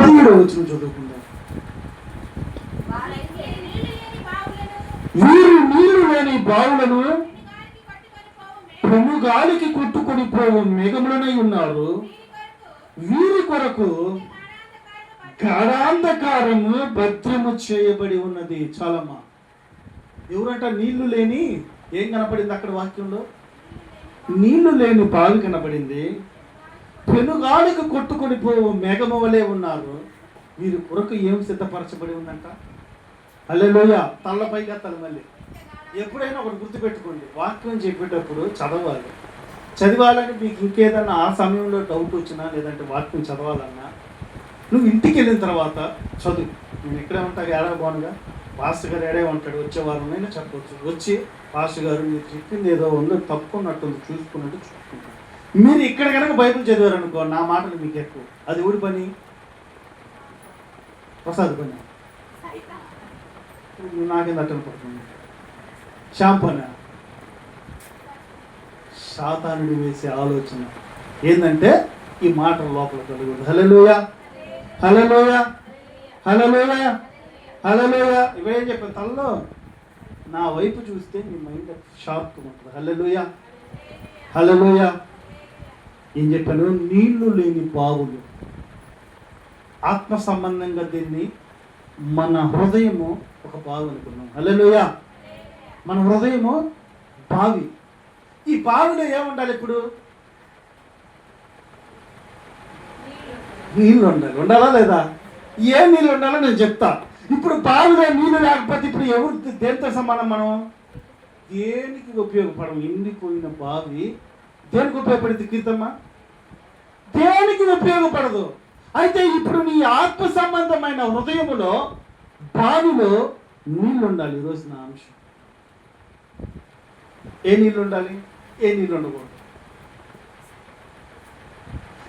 పదిహేడవ వచ్చిన చదువుకుందాం లేని వీరు నీళ్ళు లేని బావులను పెను గాలికి కొట్టుకొని పోవు మేఘములనై ఉన్నారు. వీరి కొరకు వీరి కొరకు గాఢాంధకారము భద్రము చేయబడి ఉన్నది చాలమ్మా. ఎవరంట నీళ్ళు లేని? ఏం కనపడింది అక్కడ వాక్యంలో? నీళ్ళు లేని బావి కనపడింది. పెనుగాలికి కొట్టుకొని పోవు మేఘము వలె ఉన్నారు. వీరి కొరకు ఏం సిద్ధపరచబడి ఉందంట? అల్లెలోయ తల్లపైగా తలమల్లి ఎప్పుడైనా ఒకటి గుర్తుపెట్టుకోండి. వాక్యం చెప్పేటప్పుడు చదవాలి. చదివాలని మీకు ఇంకేదన్నా ఆ సమయంలో డౌట్ వచ్చినా లేదంటే వాక్యం చదవాలన్నా నువ్వు ఇంటికి వెళ్ళిన తర్వాత చదువు. నేను ఇక్కడే ఉంటాను ఏడా బాగుండగా పాస్టర్ గారు ఏడే ఉంటాడు? వచ్చే వారంలో చెప్పవచ్చు వచ్చి పాస్టర్ గారు మీరు చెప్పింది ఏదో ఉందో తప్పుకున్నట్టుంది చూసుకున్నట్టు చూసుకుంటాను మీరు ఇక్కడ కనుక బైబిల్ చదివారు అనుకో నా మాటలు మీకు ఎక్కువ. అది ఊరి పని? ప్రసాద్ పని. నాకేం అట్టలు పడుతుంది షాంపన సాతానుడు వేసే ఆలోచన. ఏంటంటే ఈ మాటల లోపల కలుగుతుంది హలలోయ హలలోయ హలలోయ హలలోయ ఇవేం చెప్పాను? తల్లో నా వైపు చూస్తే మీ మైండ్ షార్ప్ ఉంటుంది. హలలోయ హలలోయ ఏం చెప్పాను? నీళ్ళు లేని బావులు. ఆత్మ సంబంధంగా దీన్ని మన హృదయము ఒక బావి అనుకున్నాం. అల్లెలుయా మన హృదయము బావి. ఈ బావిలో ఏముండాలి ఇప్పుడు? నీళ్ళు ఉండాలి. ఉండాలా లేదా? ఏ నీళ్ళు ఉండాలో నేను చెప్తా. ఇప్పుడు బావిలో నీళ్ళు లేకపోతే ఇప్పుడు ఎవరు దేంతో సమానం మనం? దేనికి ఉపయోగపడం ఎండిపోయిన బావి దేనికి ఉపయోగపడింది కీర్తమ్మా? దేనికి ఉపయోగపడదు? అయితే ఇప్పుడు నీ ఆత్మ సంబంధమైన హృదయములో బావిలో నీళ్ళు ఉండాలి ఈరోజు నా అంశం. ఏ నీళ్ళు ఉండాలి ఏ నీళ్ళు ఉండకూడదు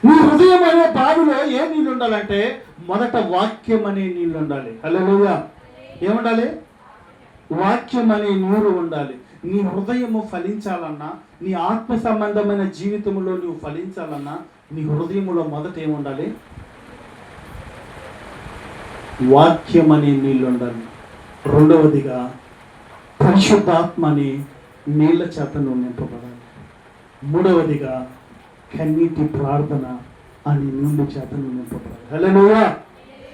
నీ హృదయం అనే బావిలో ఏ నీళ్ళు ఉండాలంటే మొదట వాక్యం అనే నీళ్ళు ఉండాలి హలో ఏముండాలి? వాక్యం అనే నీరు ఉండాలి. నీ హృదయము ఫలించాలన్నా నీ ఆత్మ సంబంధమైన జీవితంలో నువ్వు ఫలించాలన్నా నీ హృదయములో మొదట ఏముండాలి? వాక్యం అనే నీళ్ళు ఉండాలి రెండవదిగా పరిశుద్ధాత్మ అనే నీళ్ళ చేత నువ్వు నింపబడాలి. మూడవదిగా కన్నీటి ప్రార్థన అనే నీళ్ళ చేత నువ్వు నింపబడాలి. హల్లెలూయా!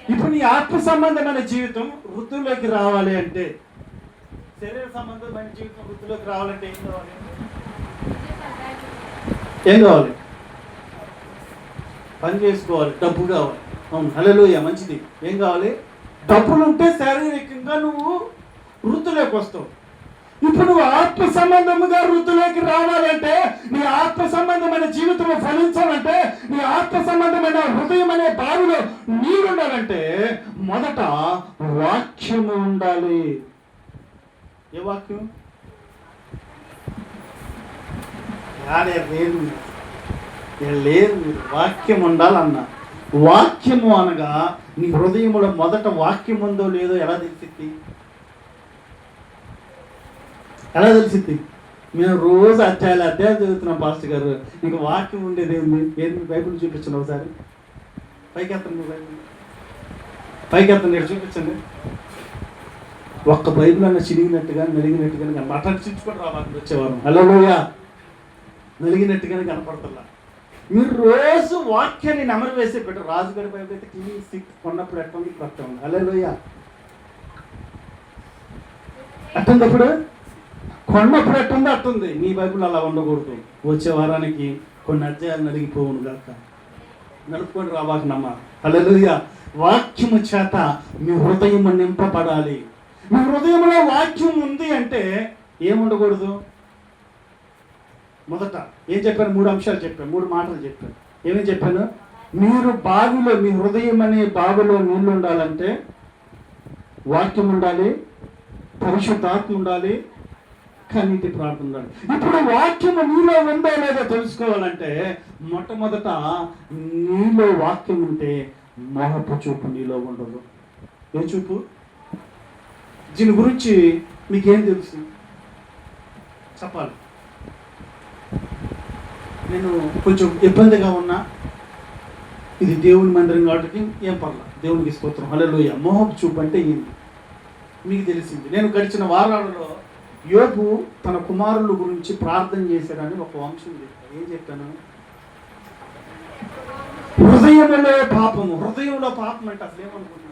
ఇప్పుడు నీ ఆత్మ సంబంధమైన జీవితం వృద్ధుల్లోకి రావాలి అంటే శరీర సంబంధమైన జీవితం వృద్ధిలోకి రావాలంటే ఏం కావాలి? ఏం కావాలి? పని చేసుకోవాలి డబ్బు కావాలి. అవును హలలోయ మంచిది. ఏం కావాలి? డబ్బులు ఉంటే శారీరకంగా నువ్వు వృత్తిలోకి వస్తావు. ఇప్పుడు నువ్వు ఆత్మ సంబంధముగా వృత్తిలోకి రావాలంటే నీ ఆత్మ సంబంధమైన జీవితం ఫలించాలంటే నీ ఆత్మ సంబంధమైన హృదయం అనే బావిలో నీరుండాలంటే మొదట వాక్యము ఉండాలి. ఏ వాక్యం యాడే లేదు మీరు. లేదు మీరు వాక్యం ఉండాలన్న వాక్యము అనగా నీ హృదయంలో మొదట వాక్యం ఉందో లేదో ఎలా తెలిసింది ఎలా తెలిసింది మేము రోజు అధ్యాయాలు అధ్యాయాలు చదువుతున్నాం పాస్టర్ గారు ఇంకా వాక్యం ఉండేది ఏంది ఏంది బైబిల్ చూపించండి ఒకసారి పైకి ఎత్తండి బైబిల్ పైకి ఎత్తండి ఇక్కడ చూపించండి ఒక్క బైబిల్ అన్న చిరిగినట్టుగా నలిగినట్టుగా మటన్ చించుకొని రావాలి వచ్చేవారు. హలోయ నలిగినట్టుగానే కనపడుతున్నా మీరు రోజు వాక్యాన్ని నెమరు వేసే పెట్టు. రాజుగారి బైబిల్ అయితే టీవీ సిక్స్ కొన్నప్పుడు ఎట్టుంది ఇప్పుడు అట్ట ఉంది. హలోయ అట్టుంది అప్పుడు కొన్నప్పుడు ఎట్టుంది అట్టుంది. నీ బైబిల్ అలా ఉండకూడదు. వచ్చే వారానికి కొన్ని అధ్యాయాలు నలిగిపోవును గాక. నడుపుకొని రావాకనమ్మా హల్లెలూయా. వాక్యము చేత మీ హృదయం నింపబడాలి. మీ హృదయంలో వాక్యం ఉంది అంటే ఏముండకూడదు? మొదట ఏం చెప్పాను? మూడు అంశాలు చెప్పాను మూడు మాటలు చెప్పాను. ఏమేమి చెప్పాను? మీరు బావిలో మీ హృదయం అనే బావిలో నీళ్ళు ఉండాలంటే వాక్యం ఉండాలి పరిశుద్ధాత్మ ఉండాలి కన్నీటి ప్రార్థన ఉండాలి. ఇప్పుడు వాక్యము నీలో ఉందో లేదో తెలుసుకోవాలంటే మొట్టమొదట నీలో వాక్యం ఉంటే మోహపు చూపు నీలో ఉండదు. ఏ చూపు? దీని గురించి మీకేం తెలుసు? చెప్పాలి. నేను కొంచెం ఇబ్బందిగా ఉన్నా. ఇది దేవుని మందిరం కాబట్టి ఏం పర్ల. దేవునికి స్తోత్రం. హల్లెలూయా. మోహపు చూపు అంటే ఏంది? మీకు తెలిసింది. నేను గడిచిన వారాలలో యోగు తన కుమారుల గురించి ప్రార్థన చేశాడని ఒక వంశం చెప్పాను ఏం చెప్పాను? హృదయంలో పాపము. హృదయంలో పాపం అంటే అసలు ఏమనుకుంటున్నారు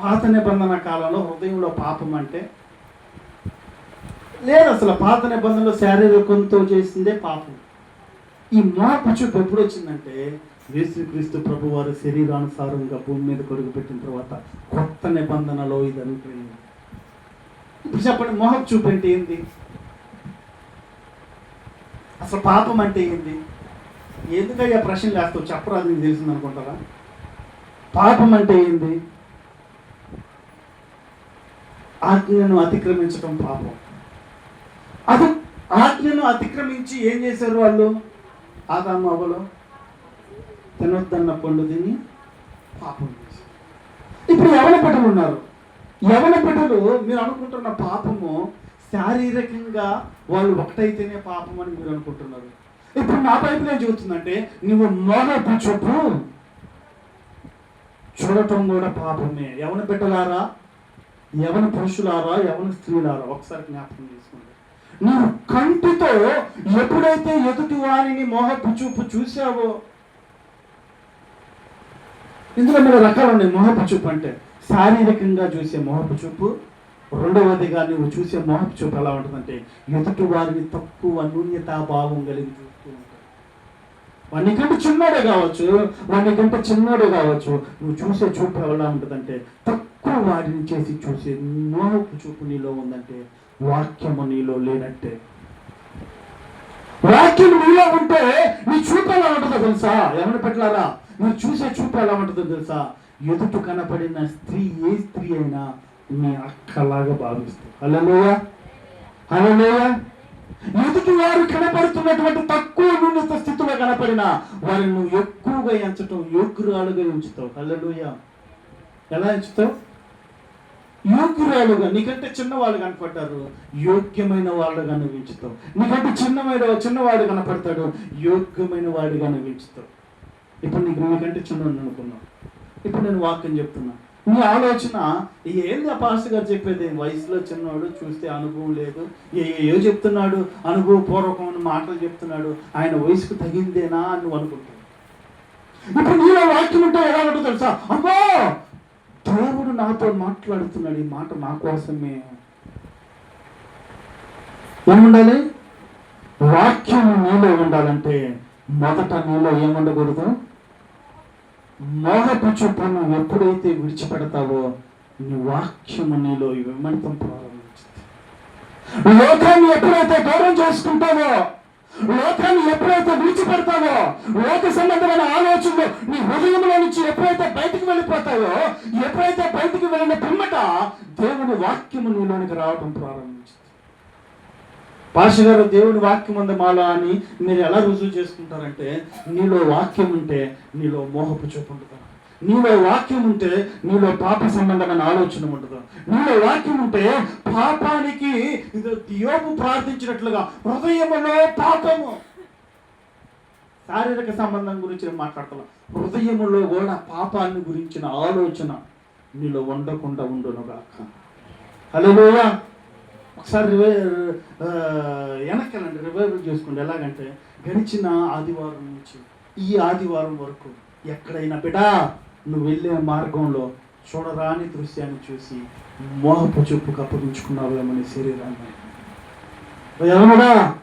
పాత నిబంధన కాలంలో హృదయంలో పాపం అంటే లేదు అసలు పాత నిబంధనలో శారీరకంతో చేసిందే పాపం. ఈ మార్పు చూపు ఎప్పుడు వచ్చిందంటే యేసుక్రీస్తు ప్రభు వారు శరీరానుసారంగా భూమి మీద కొడుకు పెట్టిన తర్వాత కొత్త నిబంధనలో ఇది అనుకునేది ఇప్పుడు చెప్పండి మొహం చూపు అంటే ఏంది? అసలు పాపం అంటే ఏంది? ఎందుకయ్యా ప్రశ్నలు వేస్తావు? చెప్పరాదు నీకు తెలిసింది అనుకుంటారా పాపం అంటే ఏంది? ఆజ్ఞను అతిక్రమించడం పాపం. అది ఆజ్ఞను అతిక్రమించి ఏం చేశారు వాళ్ళు? ఆదాము అవ్వలో తినొద్దన్న పండు తిని పాపం చేశారు. ఇప్పుడు యవన పటలు ఉన్నారు. యవన పటలు మీరు అనుకుంటున్న పాపము శారీరకంగా వాళ్ళు ఒకటైతేనే పాపం అని మీరు అనుకుంటున్నారు. ఇప్పుడు నా బైబిల్ ఏం చెబుతుందంటే నువ్వు మోనపు చూపు చూడటం కూడా పాపమే. యవన బిడ్డలారా యవన పురుషులారా యవన స్త్రీలారా? ఒకసారి జ్ఞాపకం చేసుకోండి. నువ్వు కంటితో ఎప్పుడైతే ఎదుటి వారిని మోహపు చూపు చూసావో ఇందులో మూడు రకాలు ఉన్నాయి. మోహపు చూపు అంటే శారీరకంగా చూసే మోహపు చూపు రెండవదిగా నువ్వు చూసే మోహపు చూపు ఎలా ఉంటుందంటే ఎదుటి వారిని తక్కువ న్యూన్యతా భావం కలిగి చూస్తూ ఉంటావు. వానికంటే చిన్నోడే కావచ్చు వానికంటే చిన్నోడే కావచ్చు. నువ్వు చూసే చూపు ఎలా ఉంటుందంటే తక్కువ ఎక్కువ వారిని చేసి చూసే నోపు చూపు నీలో ఉందంటే వాక్యము నీలో లేనట్టే వాక్యం నీలో ఉంటే నీ చూపు ఎలా ఉంటుందో తెలుసా? ఎవరిని పెట్టారా నువ్వు చూసే చూపు ఎలా ఉంటుందో తెలుసా? ఎదుట కనపడిన స్త్రీ ఏ స్త్రీ అయినా నీ అక్కలాగా భావిస్తావు హలోయ హలోయ ఎదుటి వారు కనపడుతున్నటువంటి తక్కువ ఉన్నత స్థితిలో కనపడిన వారిని నువ్వు ఎక్కువగా ఎంచటం యోగ్యురాలుగా ఉంచుతావు హలోయ ఎలా ఎంచుతావు? యోగ్యురాలుగా నీకంటే చిన్నవాళ్ళు కనపడ్డారు. యోగ్యమైన వాళ్ళుగా నువ్వు నీకంటే చిన్నవాడు చిన్నవాడు కనపడతాడు. యోగ్యమైన వాడిగా నువ్వు ఇప్పుడు నీకు నీకంటే చిన్నవాడిని అనుకున్నావు. ఇప్పుడు నేను వాక్యం చెప్తున్నా. నీ ఆలోచన ఏంది ఆ పాస్టర్ గారు చెప్పేది? వయసులో చిన్నవాడు చూస్తే అనుభవం లేదు. ఏ ఏయో చెప్తున్నాడు? అనుభవపూర్వకమైన మాటలు చెప్తున్నాడు. ఆయన వయసుకు తగిందేనా అని నువ్వు అనుకుంటావు. ఇప్పుడు నీలో వాక్యం ఉంటే ఎలా ఉంటుందో తెలుసా? అమ్మో దేవుడు నాతో మాట్లాడుతున్నాడు ఈ మాట నా కోసమే. ఏముండాలి? వాక్యం నీలో ఉండాలంటే మొదట నీలో ఏముండకూడదు? మొదటి చూపును ఎప్పుడైతే విడిచిపెడతావో నీ వాక్యము నీలో విమంతం ప్రారంభించింది. లోకాన్ని ఎప్పుడైతే దూరం చేసుకుంటావో లోకాన్ని ఎప్పుడైతే విడిచిపెడతావో లోక సంబంధమైన ఆలోచనలు నీ హృదయంలో నుంచి ఎప్పుడైతే బయటికి వెళ్ళిపోతాయో ఎప్పుడైతే బయటికి వెళ్ళిన పిమ్మట దేవుని వాక్యము నీలోనికి రావడం ప్రారంభించింది. పాష గారు దేవుని వాక్యం ఉంది మాలా అని మీరు ఎలా రుజువు చేసుకుంటారంటే నీలో వాక్యం ఉంటే నీలో మోహపు చూపు ఉంటుంది? నీలో వాక్యం ఉంటే నీలో పాప సంబంధమైన ఆలోచన ఉండదు నీలో వాక్యం ఉంటే పాపానికి ఇది యోగు ప్రార్థించినట్లుగా హృదయములో పాపము. శారీరక సంబంధం గురించి నేను మాట్లాడుతున్నా. హృదయములో కూడా పాపాన్ని గురించిన ఆలోచన నీలో ఉండకుండా ఉండునుగాక. హలో ఒకసారి రివై ఆ, రివైవల్ చేసుకోండి. ఎలాగంటే గడిచిన ఆదివారం నుంచి ఈ ఆదివారం వరకు ఎక్కడైనా బిడా నువ్వు వెళ్ళే మార్గంలో చూడరాని దృశ్యాన్ని చూసి మోహపు చూపుకు అప్పగించుకున్నావేమో శరీరాన్ని. ఎవరుడా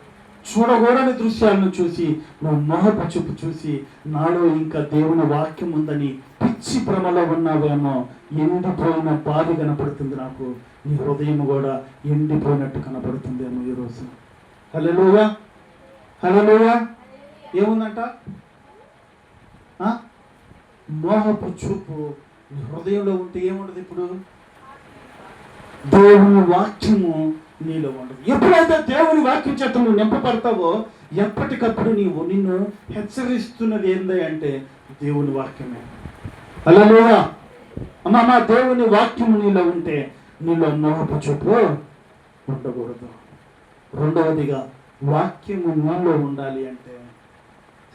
చూడకూడని దృశ్యాలను చూసి నువ్వు మోహపు చూపు చూసి నాలో ఇంకా దేవుని వాక్యం ఉందని పిచ్చి భ్రమలో ఉన్నావేమో ఎండిపోయిన బాధ కనపడుతుంది నాకు. నీ హృదయం కూడా ఎండిపోయినట్టు కనపడుతుందేమో ఈరోజు హలోయా హలోయా ఏముందంట? ఆ? మోహపు చూపు. నీ హృదయంలో ఉంటే ఏముండదు ఇప్పుడు? దేవుని వాక్యము నీలో ఉండదు. ఎప్పుడైతే దేవుని వాక్యం చేత నువ్వు నింపబడతావో ఎప్పటికప్పుడు నీవు నిన్ను హెచ్చరిస్తున్నది ఏంది అంటే దేవుని వాక్యమే. అలా అమ్మ మా దేవుని వాక్యము నీలో ఉంటే నీలో మోహపు చూపు ఉండకూడదు. రెండవదిగా వాక్యము నీలో ఉండాలి అంటే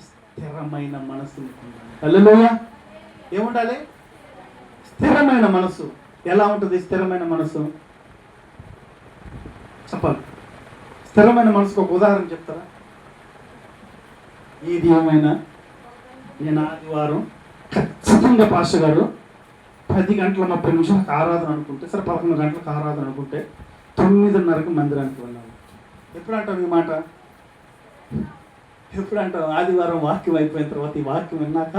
స్థిరమైన మనసు నీకు అల్లలోయ ఏముండాలి? స్థిరమైన మనసు. ఎలా ఉంటుంది స్థిరమైన మనసు? చెప్పాలి. స్థిరమైన మనసుకు ఒక ఉదాహరణ చెప్తారా? ఏది ఏమైనా నేను ఆదివారం ఖచ్చితంగా పాస్టర్ గారు పది గంటల ముప్పై నిమిషాలకు ఆరాధన అనుకుంటే సరే పదకొండు గంటలకు ఆరాధన అనుకుంటే తొమ్మిదిన్నరకు మందిరానికి వెళ్ళాలి. ఎప్పుడు అంటావు ఈ మాట? ఎప్పుడు అంటావు ఆదివారం వాక్యం అయిపోయిన తర్వాత ఈ వాక్యం విన్నాక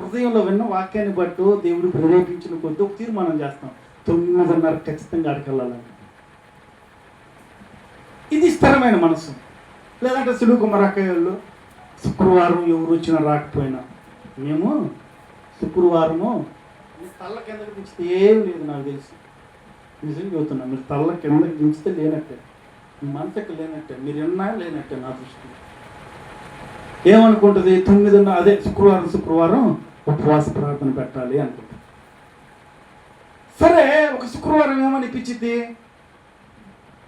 హృదయంలో విన్న వాక్యాన్ని బట్టు దేవుడు ప్రేరేపించిన కొద్దీ ఒక తీర్మానం చేస్తాం. తొమ్మిదిన్నర ఖచ్చితంగా అడగలాలని స్వచ్ఛమైన మనసు. లేదంటే సులువు కుమారక్కయ్యలు శుక్రవారం ఎవరు వచ్చినా రాకపోయినా. మేము శుక్రవారము తల్ల కిందకి దించితే ఏం లేదు నాకు తెలిసి. నిజం చెబుతున్నా మీరు తల్ల కిందకి దించితే లేనట్టే. మనసుకు లేనట్టే. మీరు ఎన్నా లేనట్టే నా దృష్టిలో. ఏమనుకుంటుంది? తొమ్మిదిన్న అదే శుక్రవారం శుక్రవారం ఉపవాస ప్రార్థన పెట్టాలి అనుకుంటుంది సరే ఒక శుక్రవారం ఏమనిపించింది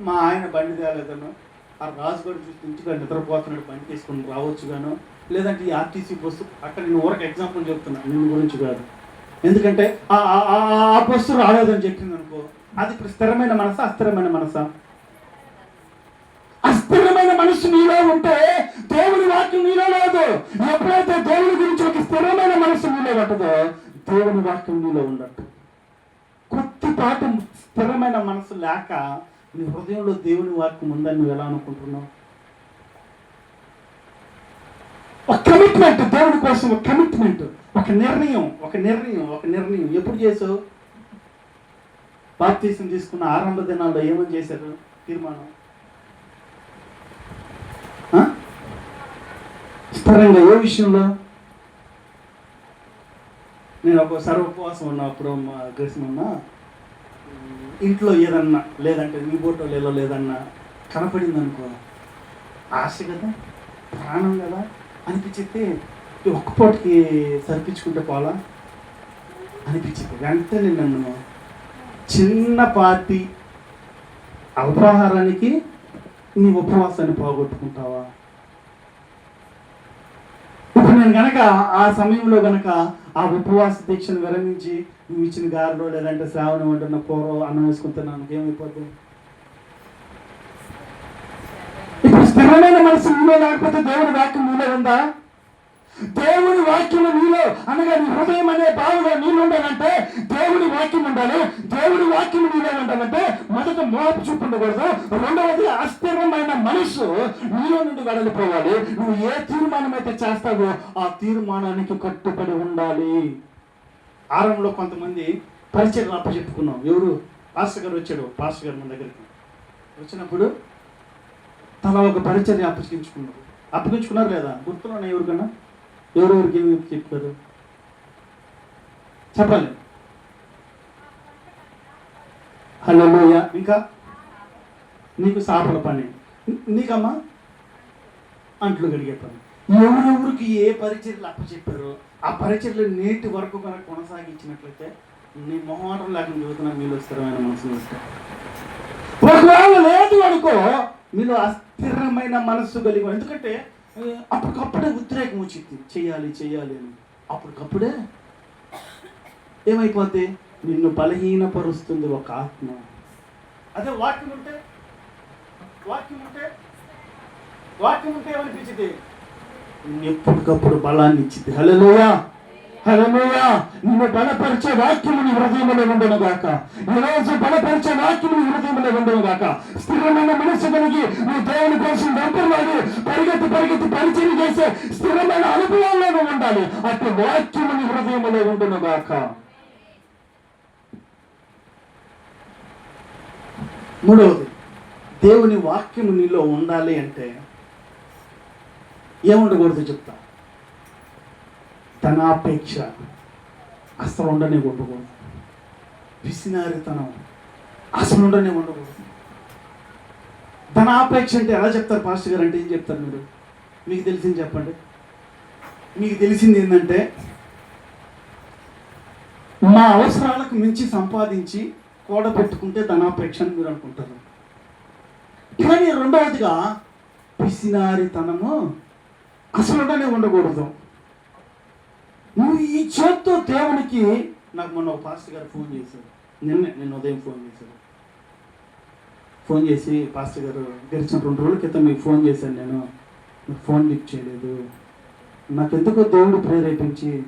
మా ఆయన బండి తేలేదను ఆ రాజుగారు చూసి ఇంటికి నిద్రపోతున్నాడు పని తీసుకుని రావచ్చు గాను లేదంటే ఈ ఆర్టీసీ బస్సు అక్కడ నేను ఊరకు ఎగ్జాంపుల్ చెప్తున్నా నేను గురించి కాదు. ఎందుకంటే ఆ బస్సు రాలేదని చెప్పింది అనుకో అది ఇప్పుడు స్థిరమైన మనసా అస్థిరమైన మనస? అస్థిరమైన మనసు నీలో ఉంటే దేవుని వాక్యం నీలో లేదు. ఎప్పుడైతే దేవుని గురించి ఒక స్థిరమైన మనసు నీలో పట్టదో దేవుని వాక్యం నీలో ఉండట్టు. కొద్దిపాటు స్థిరమైన మనసు లేక నీ హృదయంలో దేవుని వాక్యం ఉందని నువ్వు ఎలా అనుకుంటున్నావు? ఒక కమిట్మెంట్ దేవుని కోసం ఒక కమిట్మెంట్ ఒక నిర్ణయం ఒక నిర్ణయం ఒక నిర్ణయం. ఎప్పుడు చేసావు? బాప్తీసం తీసుకున్న ఆరంభ దినాల్లో ఏమని చేశారు? తీర్మానం. స్థిరంగా ఏ విషయంలో? నేను ఒక్కోసారి ఉపవాసం ఉన్నప్పుడు మా గడిచిన ఉన్నా ఇంట్లో ఏదన్నా లేదంటే నీకోటో లేదో లేదన్నా కనపడింది అనుకో ఆశ కదా? ప్రాణం కదా? అనిపించితే ఒక్క పూటకి సరిపించుకుంటే పోలా? అనిపించింది వెంటనే నన్ను చిన్నపాటి అల్పాహారానికి నీ ఉపవాసాన్ని పోగొట్టుకుంటావా? ఇప్పుడు నేను గనక ఆ సమయంలో గనక ఆ ఉపవాస దీక్షను విరమించి నువ్వు ఇచ్చిన గారెలో లేదంటే శ్రావణం అంటున్న పూర్వం అన్నం వేసుకుంటున్నాను. ఏమైపోద్ది? ఇప్పుడు స్థిరమైన మనసు నీలో లేకపోతే దేవుని వాక్యం నీలో ఉందా? దేవుని వాక్యం నీలో అనగా నీ హృదయం అనే బావులో నీళ్ళు ఉండాలంటే దేవుని వాక్యం ఉండాలి. దేవుని వాక్యం నీలో ఉండాలంటే మొదట మోపు చూపు ఉండకూడదు. రెండవది అస్థిరమైన మనసు నీలో నుండి వెడలిపోవాలి. నువ్వు ఏ తీర్మానం అయితే చేస్తావో ఆ తీర్మానానికి కట్టుబడి ఉండాలి. ఆరంలో కొంతమంది పరిచయం అప్పచెప్పుకున్నాం. ఎవరు? పాస్టర్ గారు వచ్చాడు. పాస్టర్ గారు మన దగ్గరికి. వచ్చినప్పుడు తన ఒక పరిచర్య అప్పగించుకున్నారు అప్పగించుకున్నారు లేదా? గుర్తున్నా ఎవరికన్నా? ఎవరెవరికి ఏమి చెప్పారు చెప్పాలి. హలో లోయ ఇంకా? నీకు సాపల పని. నీకమ్మా? అంట్లు కడిగే పని. ఎవరెవరికి ఏ పరిచర్లు అప్పచెప్పారు ఆ పరిచయలు నేటి వరకు కనుక కొనసాగించినట్లయితే నీ మొహమాటం లేకుండా చదువుతున్నా మీలో స్థిరమైన మనసు వస్తాయి ఒకవేళ లేదు అనుకో మీలో అస్థిరమైన మనస్సు కలిగి ఎందుకంటే అప్పటికప్పుడే ఉద్రేకం వచ్చింది. చెయ్యాలి చెయ్యాలి అని. అప్పటికప్పుడే ఏమైపోద్ది? నిన్ను బలహీనపరుస్తుంది ఒక ఆత్మ. అదే వాక్యం ఉంటే వాక్యం ఉంటే వాక్యం ఉంటే ఏమనిపించింది? ఎప్పటికప్పుడు బలాన్ని ఇచ్చింది హలోయా హలోయా నిన్ను బలపరిచే వాక్యము నీ హృదయంలో ఉండను గాక. ఈరోజు బలపరిచే వాక్యము నీ హృదయంలో ఉండను గాక. స్థిరమైన మనసు కలిగి నీ దేవుని కోసం వెంపర్లాడి పరిగెత్తి పరిగెత్తి పరిచయం చేసే స్థిరమైన అనుభవంలోనే ఉండాలి. అటు వాక్యము నీ హృదయంలో ఉండను గాక. మూడవది దేవుని వాక్యము నీలో ఉండాలి అంటే ఏముండకూడదు చెప్తా. ధనాపేక్ష అసలు ఉండనే ఉండకూడదు. విసినారితనం అసలు ఉండనే ఉండకూడదు. ధనాపేక్ష అంటే ఎలా చెప్తారు పాస్టర్ గారు? అంటే ఏం చెప్తారు మీరు? మీకు తెలిసింది చెప్పండి. మీకు తెలిసింది ఏంటంటే మా అవసరాలకు మించి సంపాదించి కూడబెట్టుకుంటే ధనాపేక్ష అని మీరు అనుకుంటారు. కానీ రెండవదిగా పిసినారితనము అసలు ఉండనే ఉండకూడదు. నువ్వు ఈ చేత్తో దేవునికి నాకు మొన్న ఒక పాస్టర్ గారు ఫోన్ చేశారు. నిన్నే నేను ఉదయం ఫోన్ చేశారు. ఫోన్ చేసి పాస్టర్ గారు గడిచిన రెండు రోజుల క్రితం మీకు ఫోన్ చేశాను నేను. మీకు ఫోన్ లిఫ్ట్ చేయలేదు. నాకెందుకో దేవుడు ప్రేరేపించి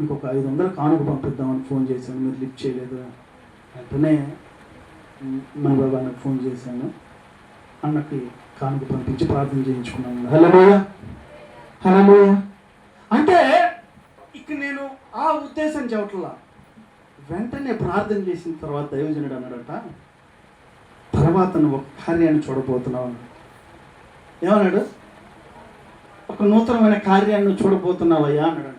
మీకు ఒక ఐదు వందలు కానుక పంపిద్దామని ఫోన్ చేశాను. మీరు లిఫ్ట్ చేయలేదు. వెంటనే మన బాబా నాకు ఫోన్ చేశాను. అన్నకి కానుక పంపించి ప్రార్థన చేయించుకున్నాను. హలోయ హలో అంటే ఇక నేను ఆ ఉద్దేశం చెప్పట్లా వెంటనే ప్రార్థన చేసిన తర్వాత దైవజనుడు అన్నాడట తర్వాత నువ్వు ఒక కార్యాన్ని చూడబోతున్నావు. అన్నాడు. ఏమన్నాడు? ఒక నూతనమైన కార్యాన్ని చూడబోతున్నావయ్యా అన్నాడంట.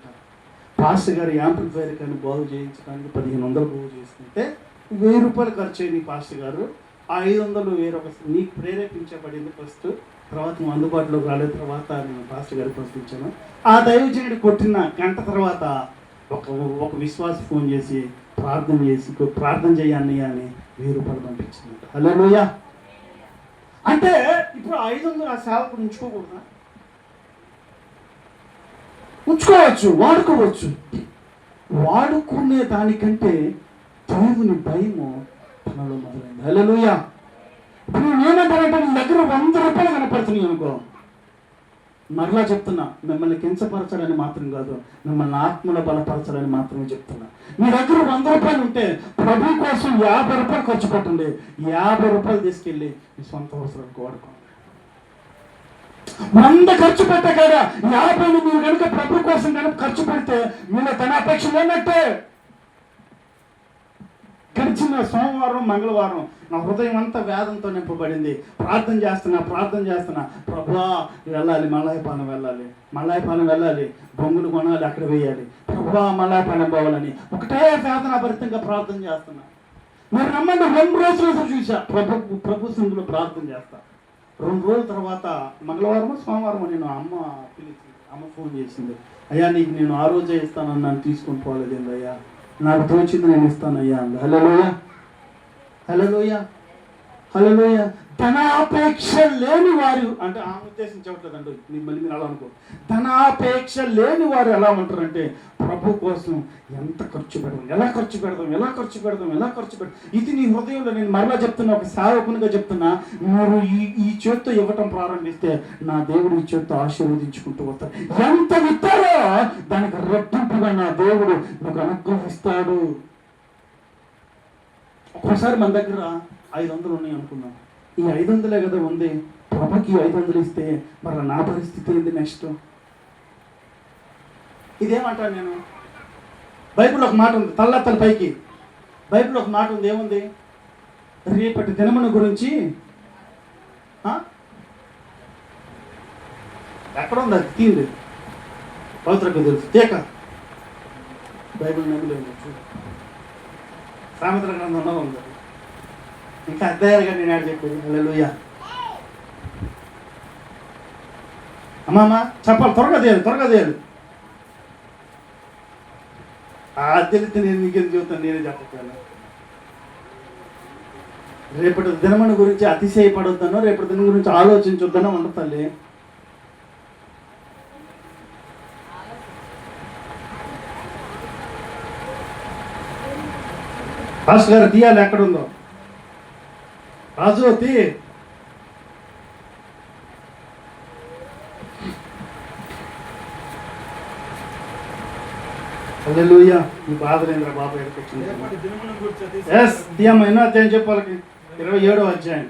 పాస్టర్ గారు యాంప్లిఫైర్ కానీ బాగు చేయించడానికి పదిహేను వందలు బాగు చేసుకుంటే వెయ్యి రూపాయలు ఖర్చు అయింది పాస్టర్ గారు. ఆ ఐదు వందలు వేరొక నీకు ప్రేరేపించబడింది ఫస్ట్ తర్వాత నువ్వు అందుబాటులోకి రాలేదు తర్వాత నేను పాస్టర్ గారికి పంపించాను ఆ దైవజనుడు కొట్టిన గంట తర్వాత ఒక ఒక విశ్వాస ఫోన్ చేసి ప్రార్థన చేసి ప్రార్థన చేయాలి అని వెయ్యి రూపాయలు పంపించింది. హలో అంటే ఇప్పుడు ఐదు వందలు ఆ సేవకుడు ఉంచుకోకూడదా? ఉంచుకోవచ్చు వాడుకోవచ్చు. వాడుకునే దానికంటే దేవుని భయము తనలో మొదలైంది. హలోయ ఇప్పుడు నేనేంటానంటే నీ దగ్గర వంద రూపాయలు కనపడుతున్నాయి అనుకో. మరలా చెప్తున్నా మిమ్మల్ని కించపరచాలని మాత్రం కాదు మిమ్మల్ని ఆత్మలో బలపరచాలని మాత్రమే చెప్తున్నా. మీ దగ్గర వంద రూపాయలు ఉంటే ప్రభు కోసం యాభై రూపాయలు ఖర్చు పెట్టండి. యాభై రూపాయలు తీసుకెళ్ళి మీ సొంత అవసరాలకు వాడుకోండి వంద ఖర్చు పెట్టే కదా యాభైని మీరు కనుక ప్రభు కోసం కనుక ఖర్చు పెడితే మీలో అపేక్ష లేనట్టే గడిచిన సోమవారం మంగళవారం నా హృదయం అంతా వేదంతో నింపబడింది. ప్రార్థన చేస్తున్నా ప్రార్థన చేస్తున్నా. ప్రభా వెళ్ళాలి మల్లాయపాలెం వెళ్ళాలి. మల్లాయపాలెం వెళ్ళాలి. బొంగులు కొనాలి అక్కడ వేయాలి. ప్రభా మల్లాయపాలెం పోవాలని. ఒకటే వేదన భరితంగా ప్రార్థన చేస్తున్నా. మీరు నమ్మండి రెండు రోజులు చూసా. ప్రభు ప్రభు సందులో ప్రార్థన చేస్తా. రెండు రోజుల తర్వాత మంగళవారం సోమవారం నేను అమ్మ పిలిచి అమ్మ ఫోన్ చేసింది. అయ్యా నీకు నేను ఆ రోజే ఇస్తానని నన్ను తీసుకొని పోలేదు అయ్యా నాకు తోచింది నేను ఇస్తానయ్యా హలోయ హలోయ హలోయ తన ధనాపేక్ష లేని వారు అంటే ఆ ఉద్దేశం చెప్పట్లేదండి. మిమ్మల్ని మళ్ళీ మీరు అలా అనుకో. తన ఆపేక్ష లేని వారు ఎలా ఉంటారంటే ప్రభు కోసం ఎంత ఖర్చు పెడదాం ఎలా ఖర్చు పెడదాం ఎలా ఖర్చు పెడదాం ఎలా ఖర్చు పెడదాం. ఇది నీ హృదయంలో నేను మరలా చెప్తున్నా ఒక సేవకునిగా చెప్తున్నా. మీరు ఈ ఈ చేత్తో ఇవ్వటం ప్రారంభిస్తే నా దేవుడు ఈ చేత్తో ఆశీర్వదించుకుంటూ వస్తాడు. ఎంత విత్తారో దానికి రెట్టింపుగా నా దేవుడు నాకు అనుగ్రహిస్తాడు. ఒక్కోసారి మన దగ్గర ఐదు వందలు ఉన్నాయి అనుకున్నాం ఈ ఐదు వందలే కదా ఉంది. ప్రభుకి ఐదు వందలు ఇస్తే మరి నా పరిస్థితి ఏంది నెక్స్ట్ ఇదేమంటాను నేను? బైబిల్ ఒక మాట ఉంది తల్లత్తల పైకి. బైబిల్ ఒక మాట ఉంది ఏముంది? రేపటి దినమును గురించి ఎక్కడ ఉంది అది? తీయండి. పవిత్రకు తెలుసు. తీక బైబిల్ నమ్మలేదు సామెత్ర గ్రంథంలో ఉంది. ఇంకా ఇంకా అధ్యాయాలుగా నేను ఆడ చెప్పేది. హల్లెలూయా. అమ్మమ్మ చెప్పాలి త్వరగా తీయాలి త్వరగా తీయాలి ఆ తెలిస్తే నేను నీకేం చెబుతాను నేనే చెప్పగలను. రేపటి దినమున గురించి అతిశయపడొద్దనో రేపటి దినం గురించి ఆలోచించొద్దనో ఉండదు తల్లి. పాస్టర్ గారు తీయాలి ఎక్కడుందో? రాజు తీ హల్లెలూయా ఈ బాధలేంద్ర బాబు ఎక్కడికి దినమును ఎస్ తీయమ్మ ఎన్నో అధ్యాయం చెప్పాలి ఇరవై ఏడో అధ్యాయం.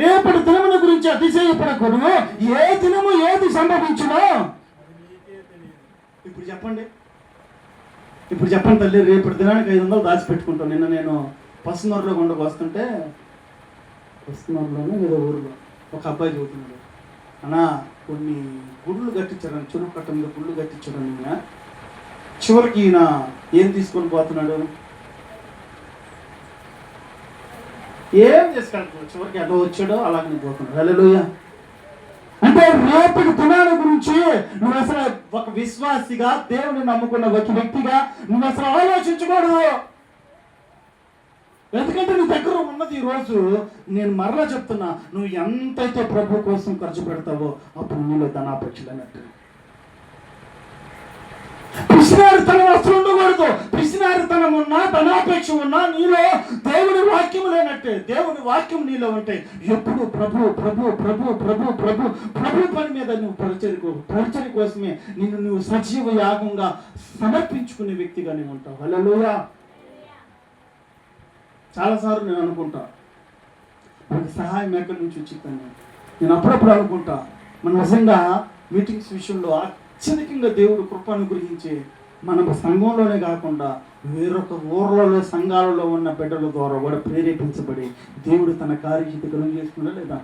రేపటి దినముల గురించి అతిశయపడకూడదు. ఏ దినము ఏది సంభవించునో? ఇప్పుడు చెప్పండి. ఇప్పుడు చెప్పండి తల్లి రేపటి దినానికి ఐదు వందలు దాచిపెట్టుకుంటాం నిన్న నేను పసునూరులో కొండకు వస్తుంటే పసునూరులోనే ఏదో ఊరిలో ఒక అబ్బాయి చదువుతున్నాడు అన్నా కొన్ని గుళ్ళు కట్టించాడు చెరువు కట్ట మీద గుళ్ళు కట్టించాడు ఈయన. చివరికి ఈయన ఏం తీసుకొని పోతున్నాడు? ఏం చేసుకెళ్తున్నాడు చివరికి ఎలా వచ్చాడో అలాగనే పోతున్నాడు. హల్లెలూయా. అంటే రేపటి దినాల గురించి నువ్వు అసలు ఒక విశ్వాసిగా దేవుని నమ్ముకున్న ఒక వ్యక్తిగా నువ్వు అసలు ఆలోచించకూడదు. ఎందుకంటే నీ దగ్గర ఉన్నది ఈరోజు రోజు నేను మరలా చెప్తున్నా నువ్వు ఎంతైతే ప్రభు కోసం ఖర్చు పెడతావో అప్పుడు నీలో ధనాపేక్షలు అన్నట్టు పిసినారితనం అసలు ఉండకూడదు. పిసినారితనం ఉన్నా ధనాపేక్ష ఉన్నా నీలో దేవుని వాక్యం లేనట్టే. దేవుని వాక్యం నీలో ఉంటే ఎప్పుడు ప్రభు ప్రభు ప్రభు ప్రభు ప్రభు ప్రభు పని మీద నువ్వు పరిచయకు పరిచయ కోసమే నిన్ను నువ్వు సజీవ యాగంగా సమర్పించుకునే వ్యక్తిగా నువ్వు ఉంటావు. హల్లెలూయా. చాలాసార్లు నేను అనుకుంటా మనకి సహాయం ఎక్కడి నుంచి వచ్చిందని. నేను అప్పుడప్పుడు అనుకుంటా మన నిజంగా మీటింగ్స్ విషయంలో అత్యధికంగా దేవుడు కృప గురించి మన సంఘంలోనే కాకుండా వేరొక ఊర్లలో సంఘాలలో ఉన్న బిడ్డల ద్వారా కూడా ప్రేరేపించబడి దేవుడు తన కార్యచిత కలుగు చేసుకున్నా లేదా?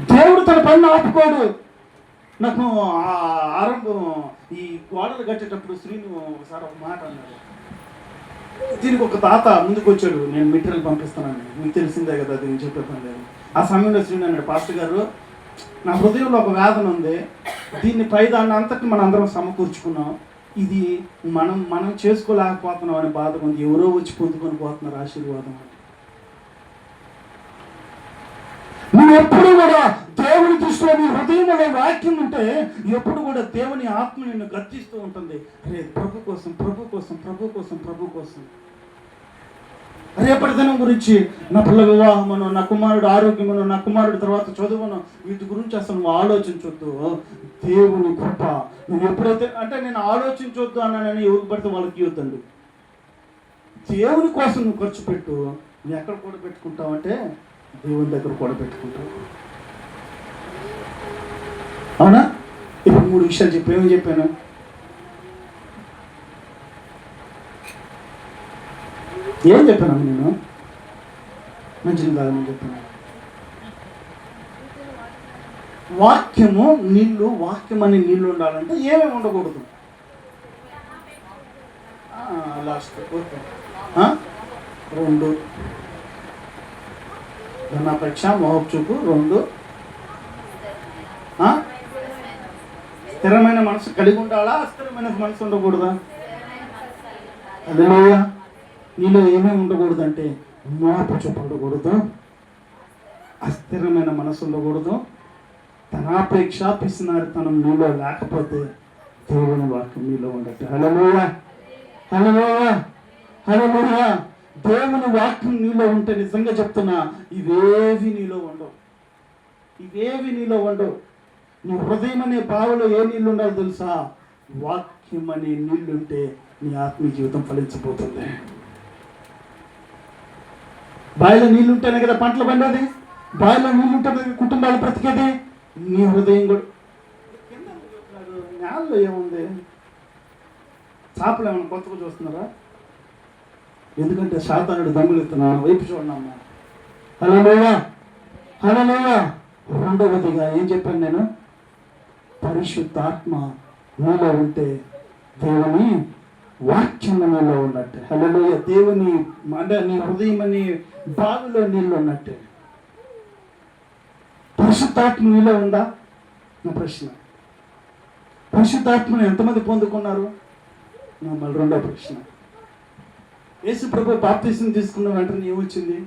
దేవుడు తన పని ఆపుకోడు. నాకు ఆ ఆరంభం ఈ గోడలు కట్టేటప్పుడు శ్రీను ఒకసారి ఒక మాట అన్నాడు. దీనికి ఒక తాత ముందుకు వచ్చాడు నేను మెటీరియల్ పంపిస్తానని మీకు తెలిసిందే కదా దీన్ని నేను లేదు. ఆ సమయంలో శ్రీ అన్నాడు పాస్టర్ గారు నా హృదయంలో ఒక వేదన ఉంది. దీన్ని పైదాన్ని అంతటి మనం అందరం సమకూర్చుకున్నాం. ఇది మనం మనం చేసుకోలేకపోతున్నాం అనే బాధ ఉంది. ఎవరో వచ్చి పొందుకొని పోతున్నారు ఆశీర్వాదం. అని నువ్వు ఎప్పుడు కూడా నీ వాక్యం ఉంటే ఎప్పుడు కూడా దేవుని ఆత్మ నిన్ను గర్తిస్తూ ఉంటుంది. అరే ప్రభు కోసం ప్రభు కోసం ప్రభు కోసం ప్రభు కోసం. రేపటి దినం గురించి నా పిల్ల వివాహమును నా కుమారుడు ఆరోగ్యమును నా కుమారుడు తర్వాత చదువును వీటి గురించి అసలు నువ్వు ఆలోచించొద్దు. దేవుని కృప. నువ్వు ఎప్పుడైతే అంటే నేను ఆలోచించొద్దు అన్నానని ఎవరికి పడితే వాళ్ళకి ఇవ్వద్దండి. దేవుని కోసం నువ్వు ఖర్చు పెట్టు. నువ్వు ఎక్కడ కూడా పెట్టుకుంటావంటే దేవుని దగ్గర కూడా పెట్టుకుంటావు అవునా? ఇప్పుడు మూడు విషయాలు చెప్పి ఏమని చెప్పాను? ఏం చెప్పాను నేను? మంచిది కాదని చెప్పాను. వాక్యము నీళ్ళు వాక్యం అనే నీళ్ళు ఉండాలంటే ఏమేమి ఉండకూడదు. Last okay. ఆ? రెండు. ధనాపేక్ష మోహచూపు రెండు. స్థిరమైన మనసు కలిగి ఉండాలా? అస్థిరమైన మనసు ఉండకూడదా? అదేలోయ నీలో ఏమేమి ఉండకూడదు అంటే మోహపు చూపు ఉండకూడదు. అస్థిరమైన మనసు ఉండకూడదు. ధనాపేక్ష పిసినారితనం నీలో లేకపోతే దేవుని వాక్యం నీలో ఉండదు. హలోయ హలోయ హలోయ దేవుని వాక్యం నీలో ఉంటే నిజంగా చెప్తున్నా ఇవేవి నీలో ఉండవు. ఇవేవి నీలో ఉండవు. నీ హృదయం అనే బావిలో ఏ నీళ్ళు ఉండాలో తెలుసా? వాక్యం అనే నీళ్ళుంటే నీ ఆత్మీయ జీవితం ఫలించబోతుంది బావిలో నీళ్ళు ఉంటేనే కదా పంటలు పండేది? బావిలో నీళ్ళు ఉంటేనే కుటుంబాలు బ్రతికేది? నీ హృదయం కూడా. నేలలో ఏముంది? చేపలు ఏమైనా కొత్తగా చూస్తున్నారా? ఎందుకంటే శాతానుడు దమ్ములు ఎత్తున్నా వైపు చూడండి అమ్మా హలోలేవా హలోలేవా రెండవదిగా ఏం చెప్పాను నేను? పరిశుద్ధాత్మ నీలో ఉంటే దేవుని వాక్యము నీలో ఉన్నట్టే. హలోయ దేవుని అంటే నీ హృదయం అని బావిలో నీళ్ళు ఉన్నట్టే. పరిశుద్ధాత్మ నీలో ఉందా? నా ప్రశ్న. పరిశుద్ధాత్మను ఎంతమంది పొందుకున్నారు? నా మళ్ళీ రెండో ప్రశ్న. యేసు ప్రభు బాప్తీసం తీసుకున్న వెంటనే ఏమొచ్చింది?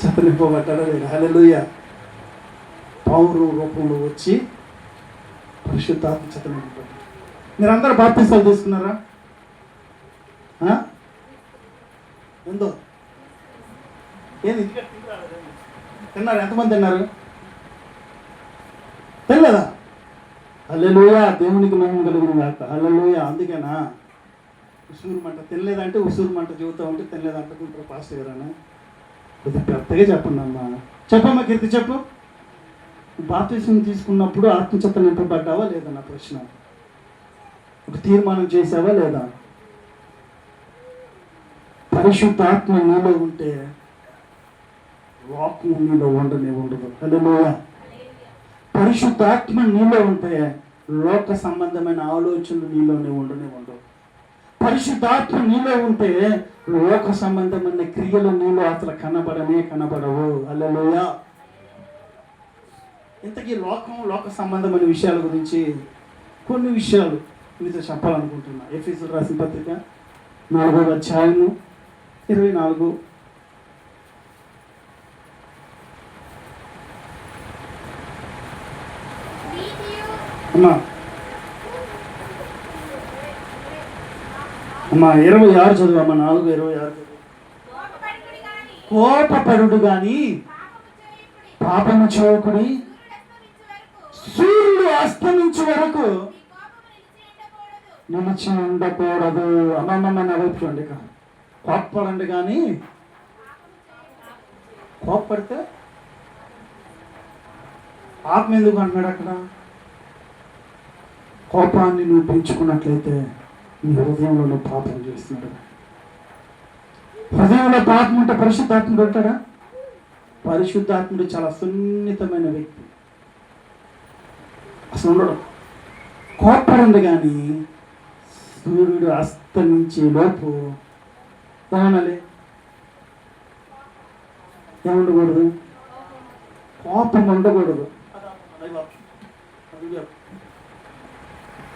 చెత్తనిపోబట్టాడా లేదు హలలుయ పౌరు రూపంలో వచ్చి పరిశుద్ధాత్మ చెత్తనిపోబట్టాడు మీరందరూ బాప్తీసాలు తీసుకున్నారా? ఆ? ఏంది? తిన్నారు? ఎంతమంది తిన్నారు? తెలియదా అల్లెలుయ దేవునికి మహిమ కలుగును కాక అల్లెలుయ అందుకేనా? ఉసూరు మంట తినలేదంటే ఉసూరు మంట చెబుతా ఉంటే తినలేదంటే పాస్టర్ పాస్ గారనా కొద్దిగా పెద్దగా చెప్పండి అమ్మా చెప్పమ్మా కీర్తి చెప్పు. బాప్తీసం తీసుకున్నప్పుడు ఆత్మచత్త నింపబడ్డావా లేదా నా ప్రశ్న? ఒక తీర్మానం చేసావా లేదా? పరిశుద్ధాత్మ నీలో ఉంటే వాక్యం నీలో ఉండనే ఉండదు. హల్లెలూయా పరిశుద్ధాత్మ నీలో ఉంటే లోక సంబంధమైన ఆలోచనలు నీలోనే ఉండనే ఉండవు. పరిశుద్ధాత్మ నీలో ఉంటే లోక సంబంధమైన క్రియలు నీలో అసలు కనబడనే కనబడవు. అల్లెలోయ ఇంతకీ లోకం లోక సంబంధమైన విషయాల గురించి కొన్ని విషయాలు మీతో చెప్పాలనుకుంటున్నా. ఎఫీసులు రాసిన పత్రిక నాలుగవ అధ్యాయము ఇరవై నాలుగు. అమ్మా. అమ్మా ఇరవై ఆరు చదువు నాలుగు ఇరవై ఆరు చదువు. కోపపరుడు గాని పాపము చేయకుడి సూర్యుడు అస్తమించే వరకు నిలిచి ఉండకూడదు. అమ్మమ్మ నవ్వుకోండి కోప్పడండి కానీ కోప్పడితే ఆత్మ ఎందుకు అంటున్నాడు అక్కడ? కోపాన్ని నువ్వు పెంచుకున్నట్లయితే నీ హృదయంలో పాపం చేస్తున్నాడు హృదయంలో పాపం ఉంటే పరిశుద్ధాత్మ పెట్టాడా పరిశుద్ధాత్ముడు చాలా సున్నితమైన వ్యక్తి. అసలు ఉండడు. కోప్పడండి కానీ సూర్యుడు అస్తమించే లోపు ఏమనాలి ఏముండకూడదు? కోపం ఉండకూడదు.